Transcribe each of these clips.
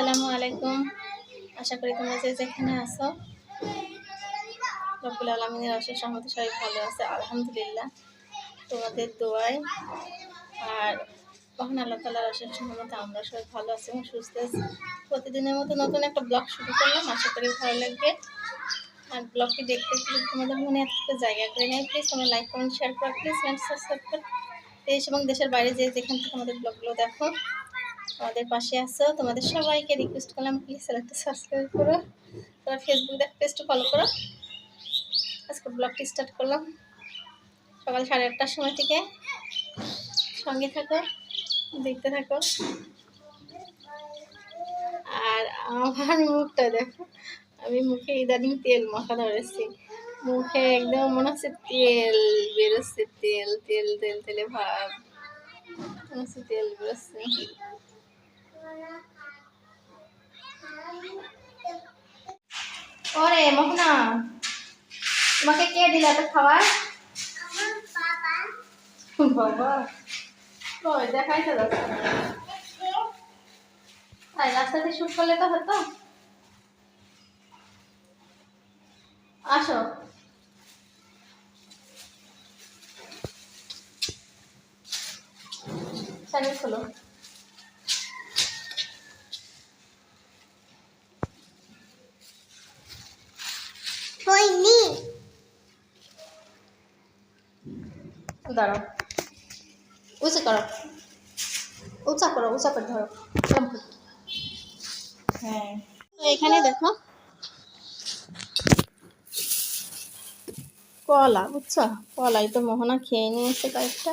আসসালামু আলাইকুম। আশা করি তোমরা যে যেখানে আছো, রব্বুল আলমিনের অশেষ সহমতে সবাই ভালো আছে, আলহামদুলিল্লাহ। তোমাদের দোয়ায় আর কখন আল্লাহ তালার অশেষ সহমতে আমরা সবাই ভালো আছি এবং সুস্থ আছি। প্রতিদিনের মতো নতুন একটা ব্লগ শুরু করলাম, আশা করি ভালো লাগবে। আর ব্লগটি দেখতে যদি তোমাদের মনে একটু জায়গা করে নেয়। প্লিজ তোমরা লাইক কমেন্ট শেয়ার করো প্লিজ সাবস্ক্রাইব করো। দেশ এবং দেশের বাইরে যে যেখান থেকে আমাদের ব্লগগুলো দেখো আমাদের পাশে আছো। তোমাদের সবাইকে রিকোয়েস্ট করলাম প্লিজ একটা সাবস্ক্রাইব করো। তোমরা ফেসবুক দেখ পেজটা ফলো করো। আজকে ব্লগটি স্টার্ট করলাম। সকাল সাড়ে আটটার সময় থেকে। সঙ্গে থাকো, দেখতে থাকো। আর আমার মুখটা দেখো, আমি মুখে ইদানিং তেল মাখা ধরেছি। মুখে একদম মনে হচ্ছে তেল বেরোচ্ছে, তেল তেল তেল, তেলে ভাব। মনে হচ্ছে তেল বেরোচ্ছে। ওরে মোহনা তোমাকে কে দিল এত খাবার? রাস্তাতে শুট করলে তো হতো। আসো। খোলো হয়নি দাঁড়াও। উঁচু করো। উঁচা করো, উঁচা করে ধরো। হ্যাঁ এখানে দেখো। কলা, বুঝছ? কলাই তো মোহনা খেয়ে নিয়েছে কয়েকটা।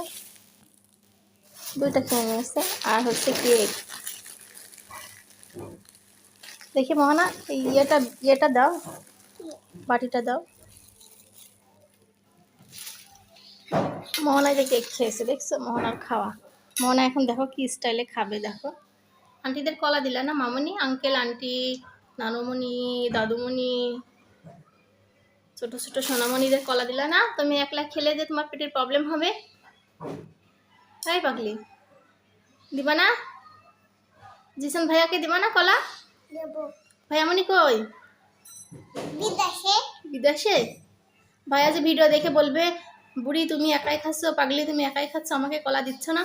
দুইটা খেয়ে নিয়েছে। আর হচ্ছে কেক। দেখি মোহনা ইয়েটা ইয়েটা দাও। বাটিটা দাও। মোহনা যে কেক খেয়েছে দেখছ? মোহনার খাওয়া। মোহনা এখন দেখো কি স্টাইলে খাবে দেখো। আন্টিদের কলা দিলা না মামনি? আঙ্কেল আন্টি নানুমণি দাদুমণি ছোট ছোট সোনামণিদের কলা দিলা না? তুমি একলা খেলে যে তোমার পেটের প্রবলেম হবে? তাই পাগলি। দিবা না? জিসান ভাইয়াকে দিবা না কলা? ভাইয়ামণি কই? বিদেশে। বিদেশে? ভাইয়া যে ভিডিও দেখে বলবে বুড়ি, তুমি একাই খাচ্ছ? পাগলি, তুমি একাই খাচ্ছ? আমাকে কলা দিচ্ছ না?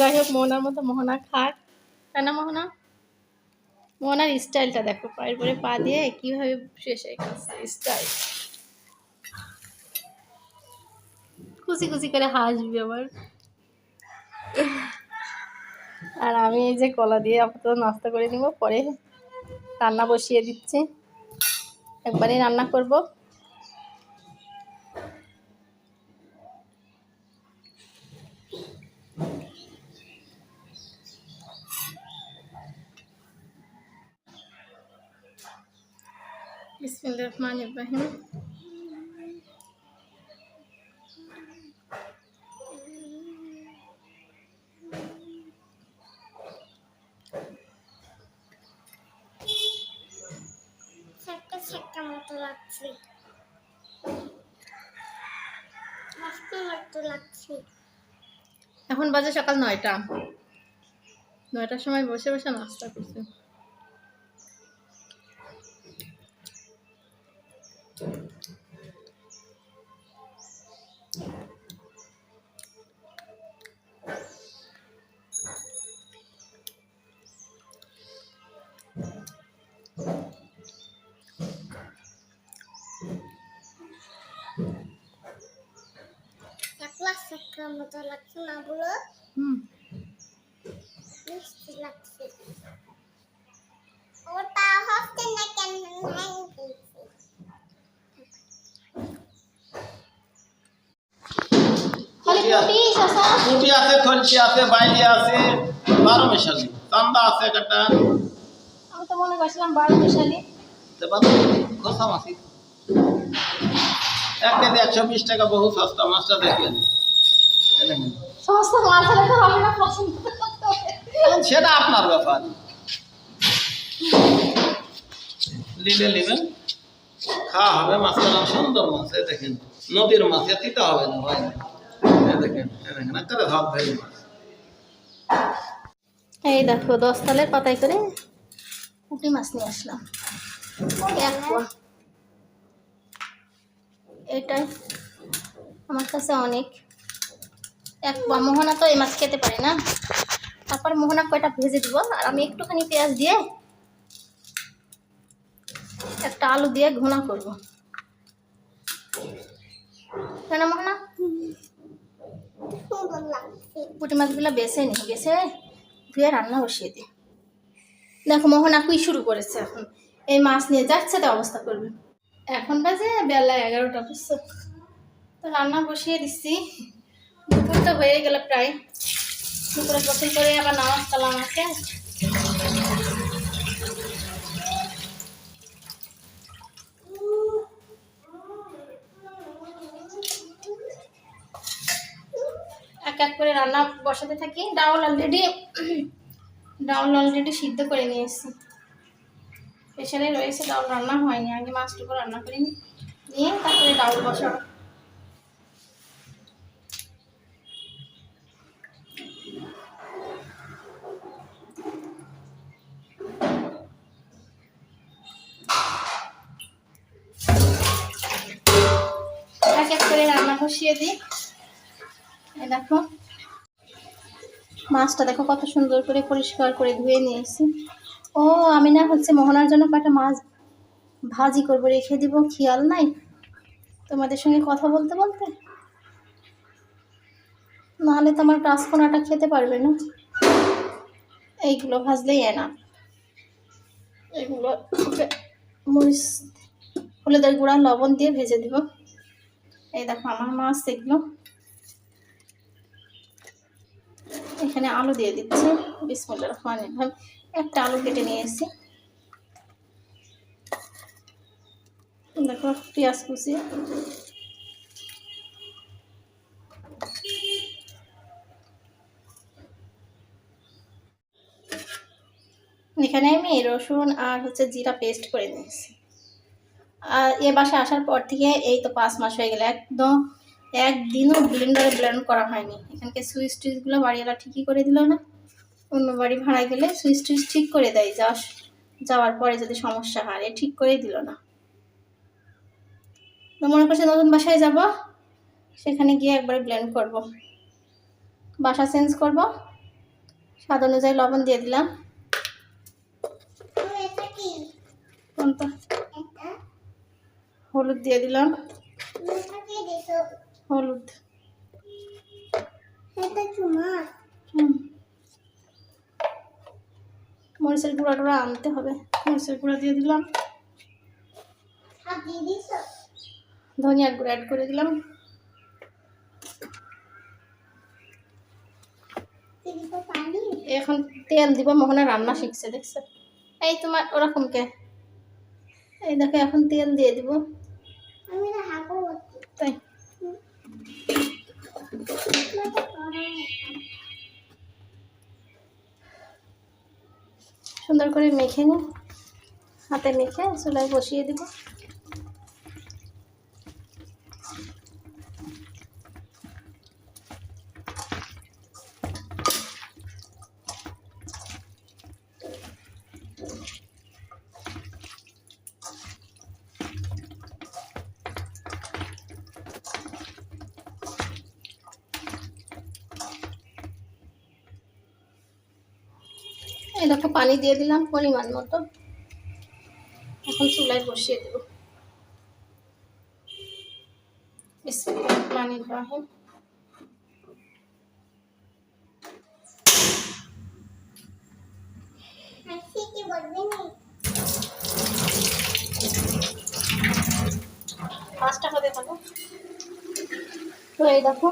যাই হোক, মোহনার মতো মোহনা খাক। তাই না, মোহনা? মোহনার স্টাইলটা দেখো, পায়ের পরে পা দিয়ে কীভাবে হয়ে খাচ্ছে, স্টাইল। খুশি খুশি করে হাসবি আবার। আর আমি এই যে কলা দিয়ে আপাতত নাস্তা করে নিব, পরে রান্না বসিয়ে দিচ্ছি। একবারই রান্না করব। বিসমিল্লাহির রহমানির রহিম ছাক্কা ছাক্কা মতো লাগছে মস্ত মতো লাগছে এখন বাজে সকাল নয়টা। নয়টার সময় বসে বসে নাস্তা করছি। ছাক্কা মতো লাগছে না বলো হুম। মিষ্টি লাগছে। ওটা হচ্ছে না কেন? হ্যাং আছে। বাইলি আছে বারো মিশালি। চান্দা আছে একটা। আমি তো মনে করছিলাম বারো মিশালি। খোসা মাছি। এক কেজি একশো বিশ টাকা বহু সস্তা মাছটা দেখেন। সমস্ত তো হবে না পছন্দ সেটা আপনার ব্যাপার। নেবেন খাওয়া হবে মাছটা সুন্দর মাছ এই দেখেন। নদীর মাছ হবে না ভাই? এই দেখেন এই দেখেন একেবারে হাত ধরে মাছ। এই দেখো দশ তালের পাতায় করে পুঁটি মাছ নিয়ে আসলাম। এটাই। আমার কাছে অনেক। এক মোহনা তো এই মাছ খেতে পারে না। তারপর মোহনা কয়টা ভেজে দিব, আর আমি একটুখানি পেঁয়াজ দিয়ে একটা আলু দিয়ে ঘোনা করব। কেন মোহনা? পুঁটি মাছগুলো বেছে নি, বেছে ধুয়ে রান্না বসিয়ে দিই। দেখো মোহনা কুই শুরু করেছে এখন। এই মাছ নিয়ে যাচ্ছে তো অবস্থা করবে। এখন বাজে বেলা এগারোটা, বুঝছ? তো রান্না বসিয়ে দিচ্ছি। দুপুর তো হয়ে গেল প্রায়। দুপুরে গোসল করে আবার নামাজ কালাম আছে। এক এক করে রান্না বসাতে থাকি। ডাউল অলরেডি ডাউল অলরেডি সিদ্ধ করে নিয়ে এসেছি প্রেশারে রয়েছে, ডাউল রান্না হয়নি। আগে মাছটুকু রান্না করে নিই। নিয়ে তারপরে ডাউল বসাবো এক এক করে রান্না বসিয়ে দিই। দেখো। মাছটা দেখো কত সুন্দর করে পরিষ্কার করে ধুয়ে নিয়েছি। ও, আমি না হচ্ছে মোহনার জন্য কটা মাছ ভাজি করব, রেখে দিব। খেয়াল নাই? তোমাদের সঙ্গে কথা বলতে বলতে? নাহলে তো আমার কাঁচকোনাটা খেতে পারবে না। এইগুলো ভাজলেই এনা এগুলো মরিচ, হলুদের গুঁড়া, লবণ দিয়ে ভেজে দিব। এই দেখো, আমার মাছ এগুলো। এখানে আলু দিয়ে দিচ্ছি। বিসমুল্লা রহমান রহিম। একটা আলু কেটে নিয়ে এসেছি। দেখো, পেঁয়াজ কুচি। এখানে আমি রসুন আর হচ্ছে জিরা পেস্ট করে নিয়েছি। এ বাসায় আসার পর থেকে এই তো পাঁচ মাস হয়ে গেলে। একদম একদিনও ব্লেন্ডারে ব্লেন্ড করা হয়নি। এখানকে সুইচ টুইচগুলো বাড়িওয়ালা ঠিকই করে দিল না। অন্য বাড়ি ভাড়ায় গেলে সুইচ টুইচ ঠিক করে দেয় যা যাওয়ার পরে যদি সমস্যা হয় এ ঠিক করেই দিল না। তো মনে করছে নতুন বাসায় যাব সেখানে গিয়ে একবারে ব্লেন্ড করব। বাসা চেঞ্জ করব। স্বাদ অনুযায়ী লবণ দিয়ে দিলাম। কোনটা? হলুদ দিয়ে দিলাম। হলুদ। মরিচের গুঁড়া টুড়া আনতে হবে। মরিচের গুঁড়া দিয়ে দিলাম। ধনিয়ার গুঁড়ো অ্যাড করে দিলাম। এখন তেল দিব, মোহনা রান্না শিখছে, দেখছে? এই তোমার ওরকম কে? এই দেখো, এখন তেল দিয়ে দিব। সুন্দর করে মেখে নি হাতে মেখে চুলায় বসিয়ে দিব। এই পানি দিয়ে দিলাম পরিমাণ মতো। এখন চুলায় বসিয়ে দেব। বিসমিল্লাহির রহমানির রহিম হাসি কি বলবি না পাঁচটা হতে থাকো তো এই দেখো,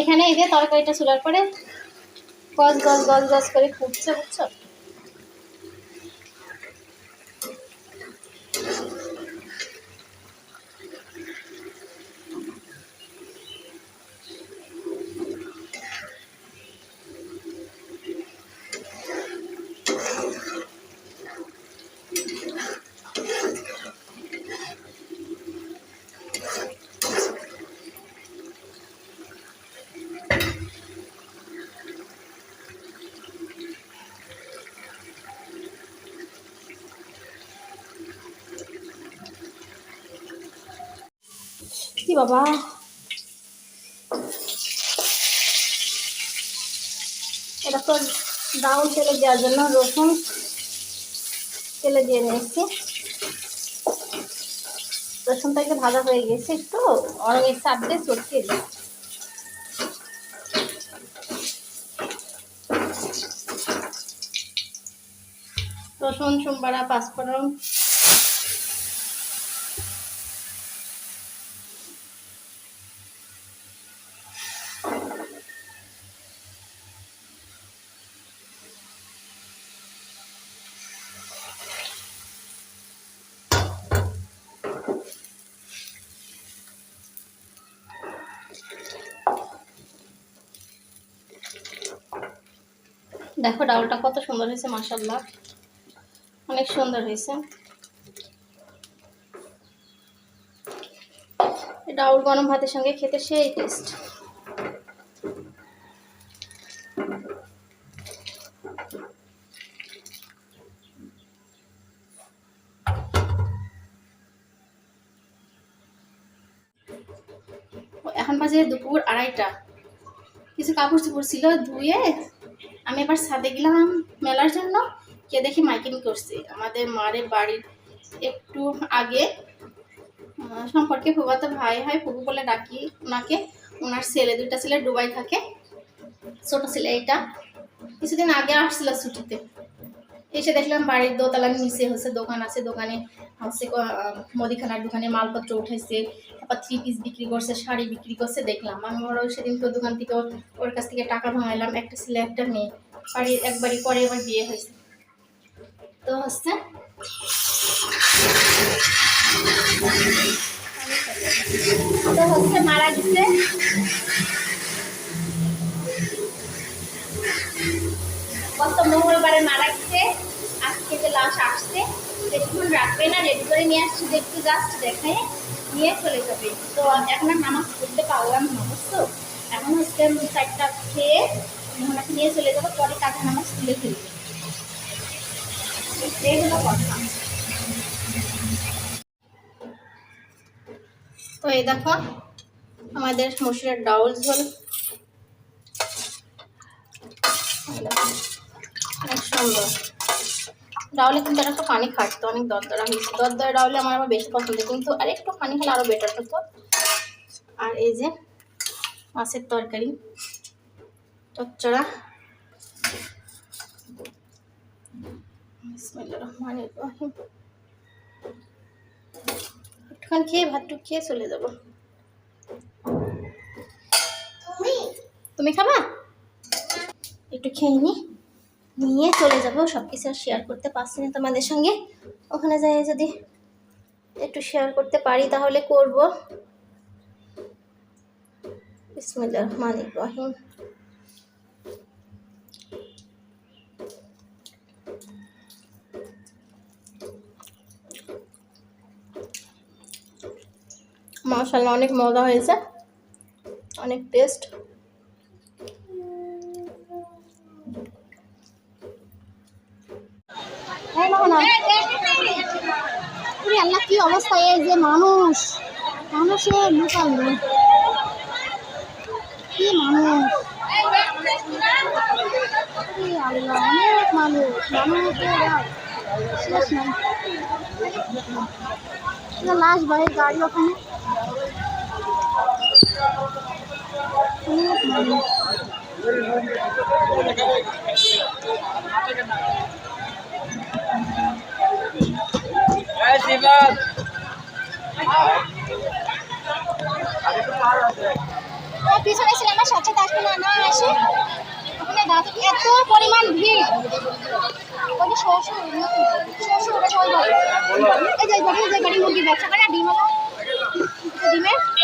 এখানে এই যে তরকারিটা চুলার পরে গজ গজ গজ গজ করে ফুটছে বুঝছো বাবা। এটা তো ডাউন তেলে দেওয়ার জন্য রসুন তেলে দিয়ে নিয়েছি। রসুনটা একটু ভাজা হয়ে গেছে একটু অনেক চাপ দিয়ে চটকে রসুন সোমবারা পাঁচফোড়ন দেখো ডাউলটা কত সুন্দর হয়েছে মাসাল্লাহ অনেক সুন্দর হয়েছে। ডাউল গরম ভাতের সঙ্গে খেতে সেই টেস্ট এখন বাজে দুপুর আড়াইটা। কিছু কাপড় চোপড় ছিল ধুয়ে আমি এবার ছাদে গেলাম মেলার জন্য। কে দেখি মাইকিং করছে। আমাদের মারের বাড়ির একটু আগে। সম্পর্কে ফুবাতো ভাই হয় ফুবু বলে ডাকি ওনাকে। ওনার ছেলে, দুইটা ছেলে ডুবাই থাকে। ছোট ছেলে এটা কিছুদিন আগে আসছিল ছুটিতে। এসে দেখলাম বাড়ির দোতলার নিচে হচ্ছে দোকান আছে। দোকানে হচ্ছে মুদিখানার দোকানে মালপত্র উঠাইছে, তারপর থ্রি পিস বিক্রি করছে, শাড়ি বিক্রি করছে, দেখলাম। আমি ওর সেদিন তো দোকান থেকে ওর- কাছ থেকে টাকা ভাঙাইলাম, একটা ছেলে, একটা মেয়ে। বাড়ির একবারই পরে এবার বিয়ে হয়েছে। তো হচ্ছে তো হচ্ছে মারা গেছে। গত মঙ্গলবারে মারা গেছে, আজকে যে লাশ আসছে। বেশিক্ষণ রাখবে না রেডি করে নিয়ে আসছি দেখতে জাস্ট দেখায় নিয়ে চলে যাবে। তো এখন আর নামাজ পড়তে পারলাম না, বুঝছ? এখন হচ্ছে চারটা খেয়ে মোহনাকে নিয়ে চলে যাব, পরে কাজে নামাজ তুলে ফেলবে। এই হলো কথা। তো এই দেখো, আমাদের মসুরের ডাউল ঝোল। সুন্দর। ডাউলে কিন্তু একটু পানি খাটতো অনেক দরদরা হয়েছে দরদরা ডাউলে আমার আবার বেশি পছন্দ। কিন্তু আর একটু পানি হলে আরও বেটার হতো। আর এই যে মাছের তরকারি চচ্চড়া। রহমানির রহিম। একটুখানি খেয়ে ভাতটুক খেয়ে চলে যাব। তুমি? তুমি খাবা? একটু খেয়ে নি। নিয়ে চলে যাব সব কিছু আর শেয়ার করতে পারছি না তোমাদের সঙ্গে। ওখানে যাই যদি একটু শেয়ার করতে পারি তাহলে করব। বিসমিল্লাহির রহমানির রহিম। মাশাআল্লাহ, অনেক মজা হয়েছে। অনেক টেস্ট না না। ওরে আল্লাহ, কি অবস্থা? এই যে মানুষ। মানুষের লুকাল কি মানুষ? কি আল্লাহ, অনেক মানুষ। মানুষের আর শেষ নাই। এটা লাশ বাইরের গাড়ি ওখানে। অনেক মানুষ। ওই পিছনে ছিল আমার সাথে আসবে না আমার আসে ওখানে দাঁত এত পরিমাণ ভিড়? ওই শ্বশুর শ্বশুর ওটা এই যে বাড়ি যে বাড়ি মুরগির ব্যবসা করে ডিমের?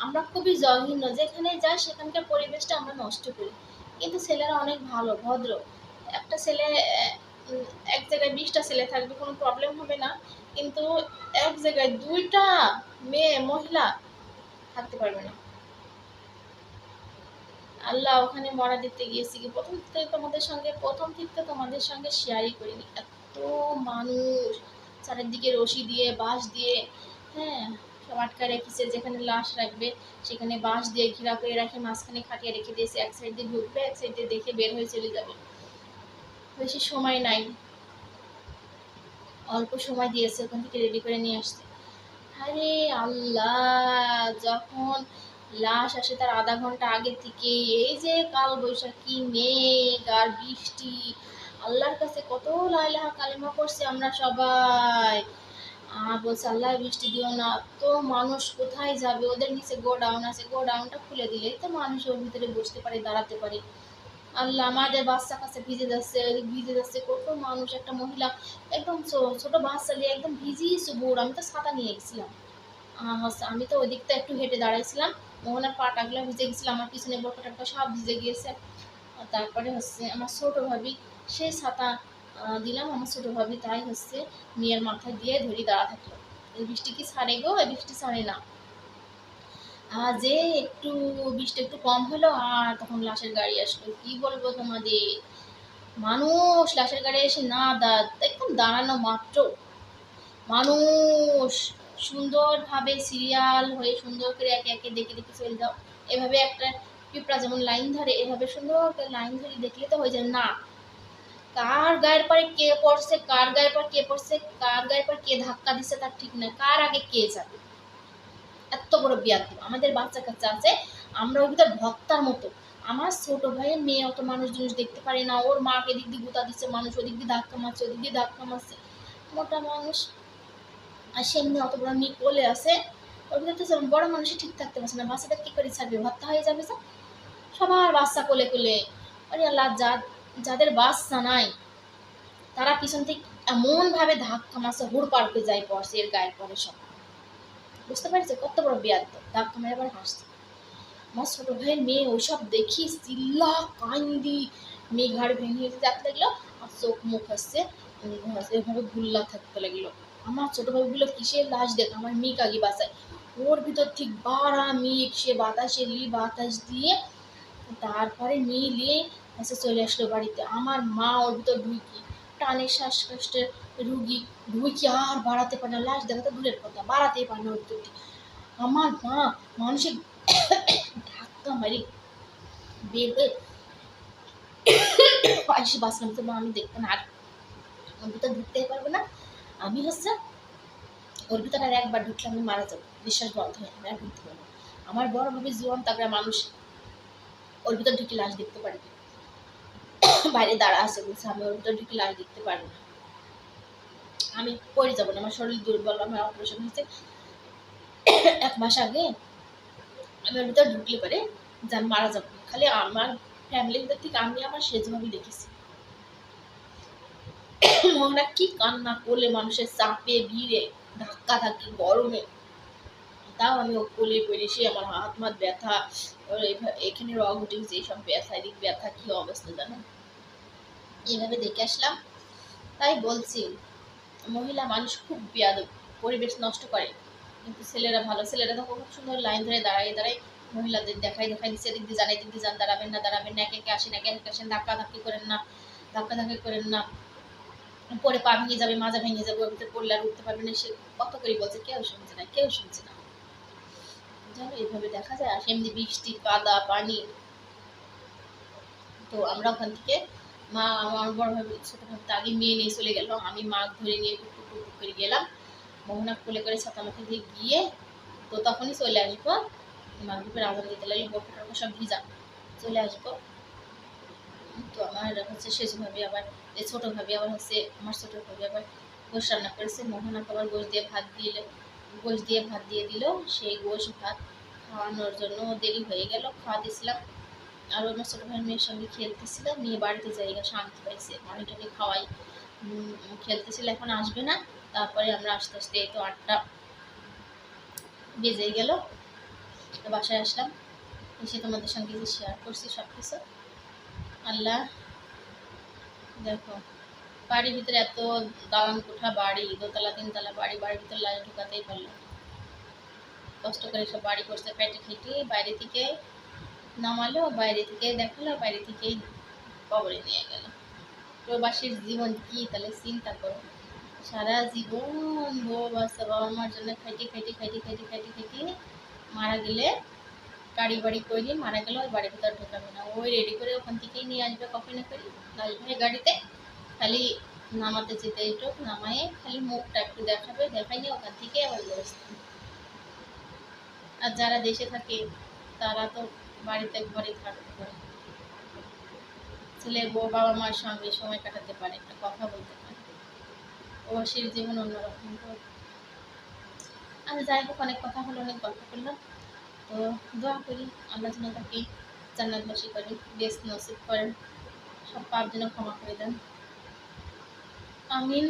আমরা খুবই জঘন্য যেখানে যাই সেখানকার পরিবেশটা আমরা নষ্ট করি। কিন্তু ছেলেরা অনেক ভালো, ভদ্র। একটা ছেলে এক জায়গায় বিশটা ছেলে থাকবে, কোনো প্রবলেম হবে না। কিন্তু এক জায়গায় দুইটা মেয়ে, মহিলা থাকতে পারবে না। আল্লাহ ওখানে মরা দিতে গিয়েছি কি? প্রথম থেকে তোমাদের সঙ্গে, প্রথম থেকে তোমাদের সঙ্গে শেয়ারই করিনি। এত মানুষ, চারিদিকে রশি দিয়ে, বাঁশ দিয়ে হ্যাঁ। সব আটকা রেখেছে যেখানে লাশ রাখবে, সেখানে বাঁশ দিয়ে ঘেরা করে রাখে, মাঝখানে খাটিয়ে রেখে দিয়েছে এক সাইড দিয়ে ঢুকবে, এক সাইড দিয়ে দেখে বের হয়ে চলে যাবে। বেশি সময় নাই। অল্প সময় দিয়েছে ওখান থেকে রেডি করে নিয়ে আসছে আরে আল্লাহ, যখন লাশ আসে তার আধা ঘণ্টা আগে থেকে, এই যে কাল বৈশাখী মেঘ আর বৃষ্টি, আল্লাহর কাছে কত লাইলাহা কালিমা করছে আমরা সবাই। আর বলছে, আল্লাহ, বৃষ্টি দিও না। তো মানুষ কোথায় যাবে? ওদের নিচে গোডাউন আছে। গোডাউনটা খুলে দিলেই তো মানুষ ওর ভিতরে বসতে পারে, দাঁড়াতে পারে। আল্লাহ, আমাদের বাচ্চা কাছে ভিজে যাচ্ছে ভিজে যাচ্ছে। কত মানুষ, একটা মহিলা, একদম ছোট বাচ্চা নিয়ে একদম ভিজিয়ে সুবুর। আমি তো ছাতা নিয়ে গেছিলাম। আমি তো ওই দিকটা একটু হেঁটে দাঁড়াইছিলাম। মোহনার পাটাগুলো ভিজে গেছিলাম আমার পিছনে বোরকা সব ভিজে গিয়েছে। তারপরে হচ্ছে, আমার ছোটো ভাবি সেই ছাতা দিলাম। আমার ছোটো ভাবি তাই হচ্ছে মেয়ের মাথায় দিয়ে ধরি দাঁড়া থাকল। এই বৃষ্টি কি ছাড়ে গো? এই বৃষ্টি ছাড়ে না। যে একটু বৃষ্টি একটু কম হলো আর তখন লাশের গাড়ি আসলো। কি বলব তোমাদের? মানুষ লাশের গাড়ি এসে না দা, একদম দাঁড়ানো মাত্র। মানুষ সুন্দরভাবে সিরিয়াল হয়ে সুন্দর করে একে একে দেখে দেখে চলে যাও। এভাবে একটা পিঁপড়া যেমন লাইন ধরে, এভাবে সুন্দর করে লাইন ধরে দেখলে তো হয়ে যায়। না কার গায়ের পরে কে পড়ছে, কার গায়ের পর কে পড়ছে, কার গায়ের পর কে ধাক্কা দিচ্ছে তার ঠিক নাই, কার আগে কে যাবে? এত বড় বিয়াদ আমাদের বাচ্চা কাচ্চা আছে আমরা ভিতর ভক্তার মতো। আমার ছোট ভাইয়ের মেয়ে অত মানুষ জিনিস দেখতে পারে না, ওর মাকে এদিক দিয়ে গুতা দিচ্ছে মানুষ, ওদিক দিয়ে ধাক্কা মারছে, ওদিক দিয়ে ধাক্কা মারছে। মোটা মানুষ। আর সেমনি অত বড় মেয়ে কোলে আছে, ওর ভিতরে তো বড় মানুষই ঠিক থাকতে পারছে না। বাচ্চাটা কী করে ছাড়বে? ভর্তা হয়ে যাবে সবার বাচ্চা কোলে কোলে। আরে আল্লাহ, যা যাদের বাচ্চা নাই তারা পিছন থেকে এমনভাবে ধাক্কা মারছে হুড় পার যায় পড়ছে এর গায়ের পরে সব। বুঝতে পারছে? কত বড় বিয়াদ ধাক্কা মেরে আবার হাসছে। আমার ছোট ভাইয়ের মেয়ে ওইসব দেখি চিল্লা কান্দি মেয়ে ঘাড় ভেঙে যাতে লাগল আর চোখ মুখ উম, এভাবে গুল্লা থাকতে লাগল। আমার ছোট ভাইগুলো কিসের লাশ দেখ? আমার মেয়ে আগে বাঁচায় ওর ভিতর ঠিক বাড়া মেঘ সে বাতাসে লি বাতাস দিয়ে তারপরে মিলিয়ে এসে চলে আসলো বাড়িতে, আমার মা, ওর ভিতর ঢুকি টানে শ্বাসকষ্টের রুগী ঢুকি আর বাড়াতে পারে না? লাশ দেখা তো দূরের কথা, বাড়াতেই পারে না ওর ভিতরটি। আমার মা, মানুষের ধাক্কা মারি, বের হয়ে এসে বাঁচলাম তো মা আমি দেখব না আর ওর ভিতর ঢুকতেই পারব না। আমি হচ্ছে ওর ভিতরে আর একবার ঢুকলে আমি মারা যাব বিশ্বাস বন্ধ হয়ে আমি আর ঢুকতে পারব। আমার বড় ভাবে জীবন, তারপরে মানুষ, ওর ভিতর ঢুকে লাশ দেখতে পারি বাইরে দাঁড়া আছে বলছে, আমি ওর ভিতর ঢুকে লাশ দেখতে পারব না। আমি পড়ে যাব না, আমার শরীর দুর্বল, আমার অপারেশন হয়েছে। এক মাস আগে আমি ওর ভিতর ঢুকলে পারে যে আমি মারা যাব খালি আমার ফ্যামিলির ভিতর থেকে আমি আমার সেজভাবেই দেখেছি। মোহনা কি কান্না করলে মানুষের চাপে, ভিড়ে, ধাক্কা ধাক্কি, গরমে। তাও আমি কোলে পেরে সে আমার হাত মাত ব্যথা এখানে রগ উঠে এইসব ব্যথা এদিক ব্যথা কি অবস্থা জানো? এইভাবে দেখে আসলাম। তাই বলছি, মহিলা মানুষ খুব বেয়াদ পরিবেশ নষ্ট করে। কিন্তু ছেলেরা ভালো, ছেলেরা দেখো খুব সুন্দর লাইন ধরে দাঁড়ায় দাঁড়ায় মহিলাদের দেখাই দেখাই দিচ্ছে দিক দিয়ে জানাই দিক দিয়ে যান, দাঁড়াবেন না দাঁড়াবেন না, একে একে আসেন, একে একে আসেন, ধাক্কা ধাক্কি করেন না, ধাক্কা ধাক্কি করেন না। পরে পা ভেঙে যাবে, মাজা ভেঙে যাবে, ওর ভিতরে পড়লে আর উঠতে পারবে না, সে কত করে বলছে, কেউ শুনছে না, কেউ শুনছে না। জানো এইভাবে দেখা যায়, আর এমনি বৃষ্টি, কাদা, পানি। তো আমরা ওখান থেকে মা, আমার বড় ভাবে ছোট ভাবে আগে মেয়ে নিয়ে চলে গেল। আমি মাছ ধরে নিয়ে টুক টুক করে গেলাম। মোহনা কোলে করে ছাতা মাথা দিয়ে গিয়ে তো তখনই চলে আসব। মাগরীবের আজান দিতে লাগলে বোরকা টোরকা সব ভিজা। চলে আসব। তো আমার হচ্ছে শেষ ভাবে, আবার এই ছোটো আবার হচ্ছে আমার ছোটো ভাবি আবার গোশ রান্না করেছে। মোহনাকে আবার গোশ দিয়ে ভাত দিলে, গোশ দিয়ে ভাত দিয়ে দিল। সেই গোশ ভাত খাওয়ানোর জন্য দেরি হয়ে গেল। খাওয়া দিয়েছিলাম আর আমার ছোটো ভাই মেয়ের সঙ্গে খেলতেছিলাম, নিয়ে বাড়িতে জায়গা শান্তি পাইছে। অনেকটাকে খাওয়াই। খেলতেছিল, এখন আসবে না। তারপরে আমরা আস্তে আস্তে এই তো আটটা বেজে গেল। বাসায় আসলাম। এসে তোমাদের সঙ্গে যে শেয়ার করছি সব কিছু আল্লাহ, দেখো, বাড়ির ভিতরে এত দালান কোঠা, বাড়ি, দোতলা, তিনতলা বাড়ি, বাড়ির ভিতরে লাইট ঢুকাতেই পারল কষ্ট করে সব বাড়ি করছে, পেটে খেটে, বাইরে থেকে নামালো, বাইরে থেকে দেখাল, বাইরে থেকেই কবরে নিয়ে গেল। প্রবাসীর জীবন কি? তাহলে চিন্তা করো। সারা জীবন বউ বাচ্চা, বাবা মার জন্য খাইটি খাইটি খাইটি খাইটি খাইটি খাইটি মারা গেলে গাড়ি বাড়ি করে মারা গেলে ওই বাড়ির ভিতর ঢোকাবে না। ওই রেডি করে ওখান থেকেই নিয়ে আসবে কখনো করি। লাল ভাই গাড়িতে খালি নামাতে যেতে একটু নামায়ে খালি মুখটা একটু দেখাবে দেখাই নিয়ে ওখান থেকে আবার বসতে আর যারা দেশে থাকে, তারা তো বাড়িতে ঘরে থাকতে পারে। ছেলে বউ বাবা মার সঙ্গে সময় কাটাতে পারে, একটা কথা বলতে পারে। প্রবাসীর জীবন অন্যরকম আমি যাই হোক, অনেক কথা হলো, অনেক গল্প করলাম। তো দোয়া করি, আল্লাহ যেন তাকে জান্নাতবাসী করে, বেশ নসিব করেন। সব পাপ যেন ক্ষমা করে দেন। আমিন।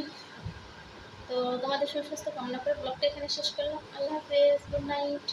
তো তোমাদের সুস্বাস্থ্য কামনা করে ব্লগটা এখানে শেষ করলাম। আল্লাহ হাফেজ, গুড নাইট।